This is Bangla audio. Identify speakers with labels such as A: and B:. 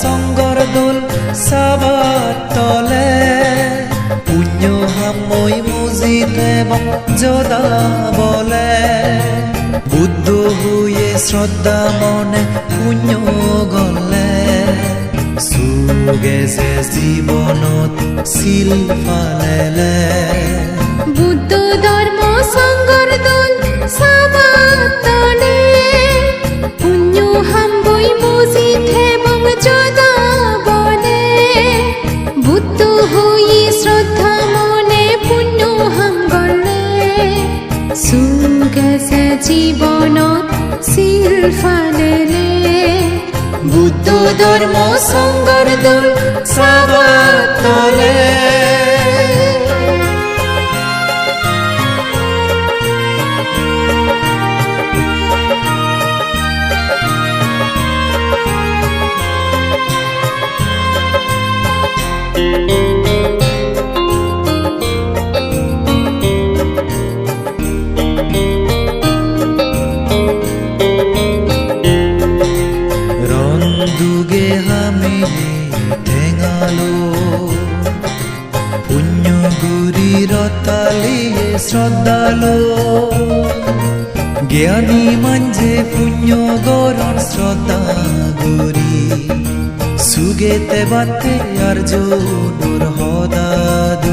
A: songgar dul sabat tole punyo hamoi mujite bang joda bole Buddha হয়ে শ্রদ্ধা মনে পুণ্য গলে সুগেছে জীবনত শিল ফালেলে
B: সুগেছে জীবনত শিল ফালেলে
A: বুদ্ধ ধর্ম সংগর দোল সাবাতলে 런두 দুগে হামিলি ঠেঙালো। পুণ্য গুরির তালিয়ে শ্রদ্ধালো। জ্ঞানী মাঞ্জে পুণ্য গরণ শ্রদ্ধা গুরি। সুগেতে বাতে আর জোর হদাদ